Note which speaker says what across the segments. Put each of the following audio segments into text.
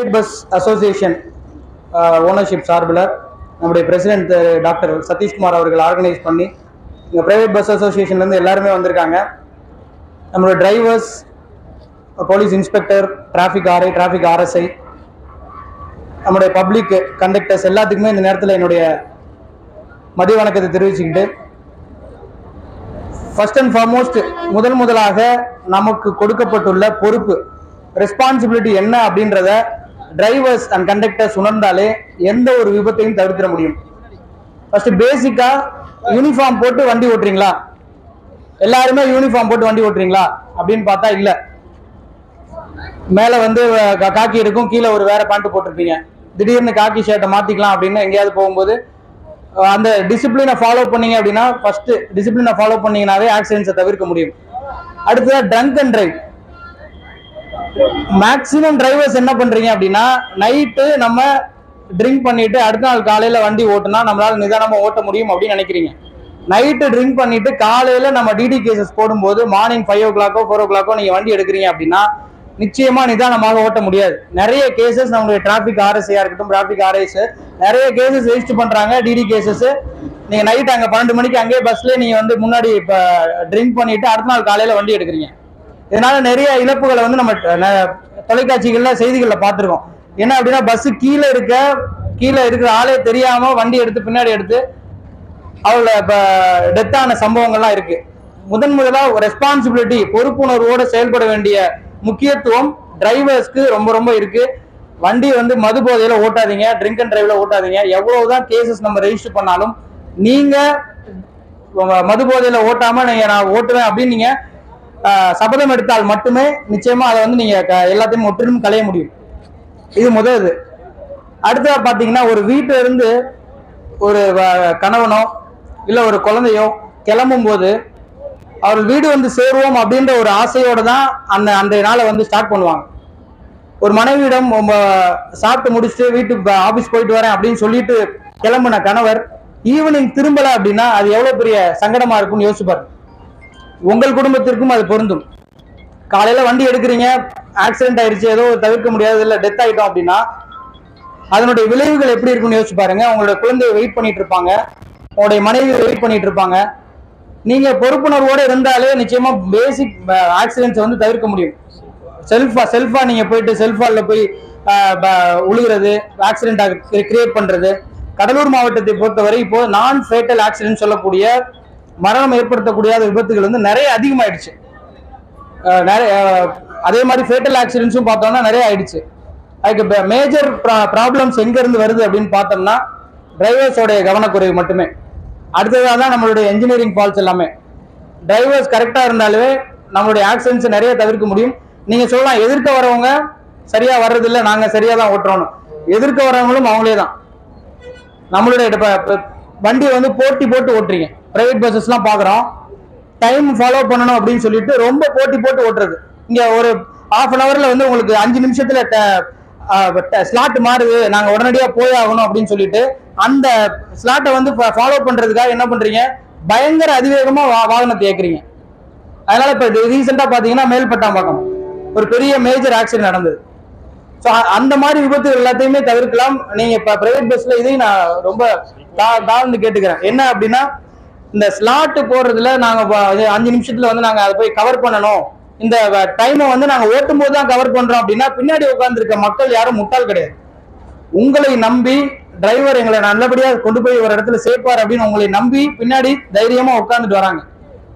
Speaker 1: Private bus association ownership சார்பில் நம்முடைய president doctor Satishkumar அவர்கள் ஆர்கனைஸ் பண்ணி இங்கே ப்ரைவேட் பஸ் அசோசியேஷன்லேருந்து எல்லாருமே வந்திருக்காங்க. நம்மளோட drivers police inspector traffic RI traffic RSI நம்முடைய பப்ளிக் கண்டக்டர்ஸ் எல்லாத்துக்குமே இந்த நேரத்தில் என்னுடைய மதிய வணக்கத்தை தெரிவிச்சுக்கிட்டு ஃபர்ஸ்ட் அண்ட் ஃபார்மோஸ்ட் முதல் முதலாக நமக்கு கொடுக்கப்பட்டுள்ள பொறுப்பு ரெஸ்பான்சிபிலிட்டி என்ன அப்படின்றத டிரைவர்ஸ் அண்ட் கண்டக்டர்ஸ் உணர்ந்தாலே எந்த ஒரு விபத்தையும் தவிர்த்திட முடியும். ஃபர்ஸ்ட் பேசிக்கா யூனிஃபார்ம் போட்டு வண்டி ஓட்டுறீங்களா? எல்லாருமே யூனிஃபார்ம் போட்டு வண்டி ஓட்டுறீங்களா? அப்படின்னு பார்த்தா இல்ல. மேல வந்து காக்கி இருக்கும். கீழே ஒரு வேற பேண்ட் போட்டிருப்பீங்க. திடீர்னு காக்கி ஷர்ட்டை மாத்திக்கலாம் அப்படின்னு எங்கேயாவது போகும்போது அந்த டிசிப்ளினை ஃபாலோ பண்ணீங்க அப்படின்னா ஃபர்ஸ்ட் டிசிப்ளினை ஃபாலோ பண்ணீங்கனாவே ஆக்சிடென்ட்ஸை தவிர்க்க முடியும். அடுத்ததா drunk and drive maximum drivers என்ன பண்றீங்க அப்படின்னா நைட்டு நம்ம ட்ரிங்க் பண்ணிட்டு அடுத்த நாள் காலையில வண்டி ஓட்டுனா நம்மளால நிதானமா ஓட்ட முடியும் அப்படின்னு நினைக்கிறீங்க. நைட்டு ட்ரிங்க் பண்ணிட்டு காலையில நம்ம டிடி கேசஸ் போடும்போது மார்னிங் ஃபைவ் ஓ கிளாக்கோ ஃபோர் ஓ கிளாக்கோ நீங்க வண்டி எடுக்கிறீங்க அப்படின்னா நிச்சயமா நிதானமாக ஓட்ட முடியாது. நிறைய கேசஸ் நம்மளுடைய டிராபிக் ஆர்எஸ்ஐயா இருக்கட்டும் டிராபிக் ஆர்எஸ் நிறைய கேசஸ் ரெஜிஸ்டர் பண்றாங்க டிடி கேசஸ் நீங்க நைட் அங்க பன்னெண்டு மணிக்கு அங்கேயே பஸ்ல நீங்க வந்து முன்னாடி இப்ப ட்ரிங்க் பண்ணிட்டு அடுத்த நாள் காலையில வண்டி எடுக்கிறீங்க. இதனால நிறைய இழப்புகளை வந்து நம்ம தொலைக்காட்சிகளில் தொலைக்காட்சிகள்ல செய்திகள்ல பார்த்திருக்கோம். என்ன அப்படின்னா பஸ் கீழே இருக்க கீழே இருக்கிற ஆளே தெரியாம வண்டி எடுத்து பின்னாடி எடுத்து அவளை இப்போ டெத்தான சம்பவங்கள்லாம் இருக்கு. முதன் முதலா ரெஸ்பான்சிபிலிட்டி பொறுப்புணர்வோட செயல்பட வேண்டிய முக்கியத்துவம் டிரைவர்ஸ்க்கு ரொம்ப ரொம்ப இருக்கு. வண்டி வந்து மது போதையில ஓட்டாதீங்க ட்ரிங்க் அண்ட் டிரைவ்ல ஓட்டாதீங்க. எவ்வளவுதான் கேசஸ் நம்ம ரெஜிஸ்டர் பண்ணாலும் நீங்க மது போதையில ஓட்டாம நீங்க நான் ஓட்டுவேன் அப்படின்னு நீங்க சபதம் எடுத்தால் மட்டுமே நிச்சயமா அதை வந்து நீங்க க- எல்லாத்தையும் முற்றிலும் களைய முடியும். இது முதல் இது. அடுத்ததா பாத்தீங்கன்னா ஒரு வீட்டுல இருந்து ஒரு கணவனோ இல்ல ஒரு குழந்தையோ கிளம்பும் போது அவர் வீடு வந்து சேருவோம் அப்படின்ற ஒரு ஆசையோட தான் அந்த அந்த நாளை வந்து ஸ்டார்ட் பண்ணுவாங்க. ஒரு மனைவியிடம் உம்ப சாப்பிட்டு முடிச்சுட்டு வீட்டுக்கு ஆஃபீஸ் போயிட்டு வரேன் அப்படின்னு சொல்லிட்டு கிளம்புன கணவர் ஈவினிங் திரும்பலை அப்படின்னா அது எவ்வளோ பெரிய சங்கடமா இருக்கும்னு யோசிச்சு பாருங்க உங்கள் குடும்பத்திற்கும் அது பொருந்தும். காலையில வண்டி எடுக்கிறீங்க ஆக்சிடென்ட் ஆயிடுச்சு ஏதோ தவிர்க்க முடியாது இல்ல டெத் ஆயிட்டோம் அப்படின்னா அதனுடைய விளைவுகள் எப்படி இருக்கும்னு யோசிச்சு பாருங்க. உங்களோட குழந்தைய வெயிட் பண்ணிட்டு இருப்பாங்க. உங்களுடைய மனைவி வெயிட் பண்ணிட்டு இருப்பாங்க. நீங்க பொறுப்புணர்வோட இருந்தாலே நிச்சயமா பேசிக் ஆக்சிடென்ட்ஸ் வந்து தவிர்க்க முடியும். செல்ஃபா செல்ஃபா நீங்க போயிட்டு செல்ஃபால போய் ப- உழுகிறது ஆக்சிடென்ட் கிரியேட் பண்றது. கடலூர் மாவட்டத்தை பொறுத்தவரை இப்போ நான் ஃபேட்டல் ஆக்சிடென்ட் சொல்லக்கூடிய மரணம் ஏற்படுத்தக்கூடிய விபத்துகள் வந்து நிறைய அதிகமாயிடுச்சு. நிறைய அதே மாதிரி ஃபேட்டல் ஆக்சிடென்ட்ஸும் பார்த்தோம்னா நிறைய ஆயிடுச்சு. அதுக்கு மேஜர் ப்ராப்ளம்ஸ் எங்கேருந்து வருது அப்படின்னு பார்த்தோம்னா டிரைவர்ஸோடைய கவனக்குறைவு மட்டுமே. அடுத்ததாக தான் நம்மளுடைய இன்ஜினியரிங் ஃபால்ஸ் எல்லாமே. டிரைவர்ஸ் கரெக்டாக இருந்தாலே நம்மளுடைய ஆக்சிடென்ட்ஸ் நிறைய தவிர்க்க முடியும். நீங்கள் சொல்லலாம் எதிர்க்க வரவங்க சரியாக வர்றதில்லை நாங்கள் சரியாக தான் ஓட்டுறோம் எதிர்க்க வரவங்களும் அவங்களே தான். நம்மளுடைய வண்டியை வந்து போட்டி போட்டு ஓட்டுறீங்க. பிரைவேட் பஸ்ஸஸ்லாம் பார்க்குறோம் டைம் ஃபாலோ பண்ணணும் அப்படின்னு சொல்லிட்டு ரொம்ப போட்டி போட்டு ஓட்டுறது. இங்கே ஒரு ஹாஃப் அன் ஹவரில் வந்து உங்களுக்கு அஞ்சு நிமிஷத்தில் ஸ்லாட் மாறுது. நாங்கள் உடனடியாக போய் ஆகணும் அப்படின்னு சொல்லிட்டு அந்த ஸ்லாட்டை வந்து ஃபாலோ பண்ணுறதுக்காக என்ன பண்ணுறீங்க பயங்கர அதிவேகமாக வா- வாகனத்தை இயக்குறீங்க. அதனால ரீசெண்டாக பார்த்தீங்கன்னா பாத்தீங்கன்னா மேல்பட்டாம்பாக்கம். ஒரு பெரிய மேஜர் ஆக்சிடென்ட் நடந்தது. ஸோ அந்த மாதிரி விபத்துகள் எல்லாத்தையுமே தவிர்க்கலாம். நீங்கள் இப்போ பிரைவேட் பஸ்ஸில் இதையும் நான் ரொம்ப தா- தாழ்ந்து கேட்டுக்கிறேன். என்ன அப்படின்னா இந்த ஸ்லாட் போடுறதுல நாங்கள் அஞ்சு நிமிஷத்துல வந்து நாங்கள் அதை போய் கவர் பண்ணணும். இந்த டைமை வந்து நாங்கள் ஓட்டும் போது தான் கவர் பண்றோம் அப்படின்னா பின்னாடி உட்காந்துருக்க மக்கள் யாரும் முட்டாள் கிடையாது. உங்களை நம்பி டிரைவர் எங்களை நல்லபடியாக கொண்டு போய் ஒரு இடத்துல சேர்ப்பார் அப்படின்னு உங்களை நம்பி பின்னாடி தைரியமா உட்காந்துட்டு வராங்க.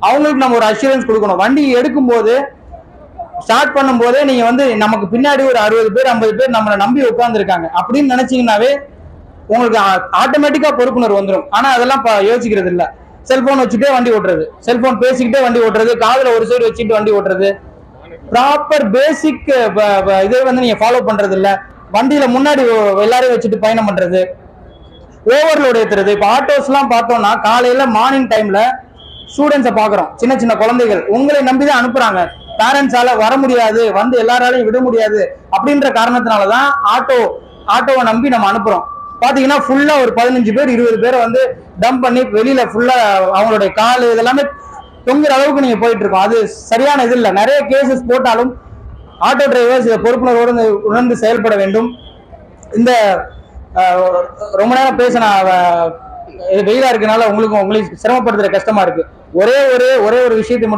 Speaker 1: அவங்களுக்கு நம்ம ஒரு அஷூரன்ஸ் கொடுக்கணும். வண்டி எடுக்கும் போது ஸ்டார்ட் பண்ணும் போதே நீங்க வந்து நமக்கு பின்னாடி ஒரு அறுபது பேர் ஐம்பது பேர் நம்மளை நம்பி உட்காந்துருக்காங்க அப்படின்னு நினைச்சீங்கன்னாவே உங்களுக்கு ஆட்டோமேட்டிக்கா பொறுப்புணர்வு வந்துடும் ஆனா அதெல்லாம் இப்ப யோசிக்கிறது இல்லை செல்போன் வச்சுட்டே வண்டி ஓட்டுறது. செல்போன் பேசிக்கிட்டே வண்டி ஓட்டுறது. காதில் ஒரு சைடு வச்சுட்டு வண்டி ஓட்டுறது. ப்ராப்பர் பேசிக் இதே வந்து நீங்க ஃபாலோ பண்றது இல்ல வண்டியில முன்னாடி எல்லாரையும் வச்சுட்டு பயணம் பண்றது. ஓவர்லோடு ஏத்துறது. இப்போ ஆட்டோஸ்லாம் பார்த்தோம்னா காலையில மார்னிங் டைம்ல ஸ்டூடெண்ட்ஸை பார்க்குறோம். சின்ன சின்ன குழந்தைகள். உங்களை நம்பி தான் அனுப்புறாங்க பேரண்ட்ஸால வர முடியாது. வந்து எல்லாராலையும் விட முடியாது. அப்படின்ற காரணத்தினால தான் ஆட்டோ ஆட்டோவை நம்பி நம்ம அனுப்புறோம். பாத்தீங்கன்னா ஃபுல்லா ஒரு பதினஞ்சு பேர் இருபது பேரை வந்து டம்ப் பண்ணி வெளியில ஃபுல்லா அவங்களுடைய கால் இதெல்லாமே தொங்குற அளவுக்கு நீங்க போயிட்டு இருக்கோம். அது சரியான இது இல்லை. நிறைய கேசஸ் போட்டாலும் ஆட்டோ டிரைவர்ஸ் இதை பொறுப்புணர்வோடு உணர்ந்து செயல்பட வேண்டும். இந்த ரொம்ப நேரம் பேச நான் அஹ், வெயிலா இருக்கனால உங்களுக்கும் உங்களுக்கு சிரமப்படுத்துற கஷ்டமா இருக்கு. ஒரே ஒரே ஒரே ஒரு விஷயத்தை மட்டும்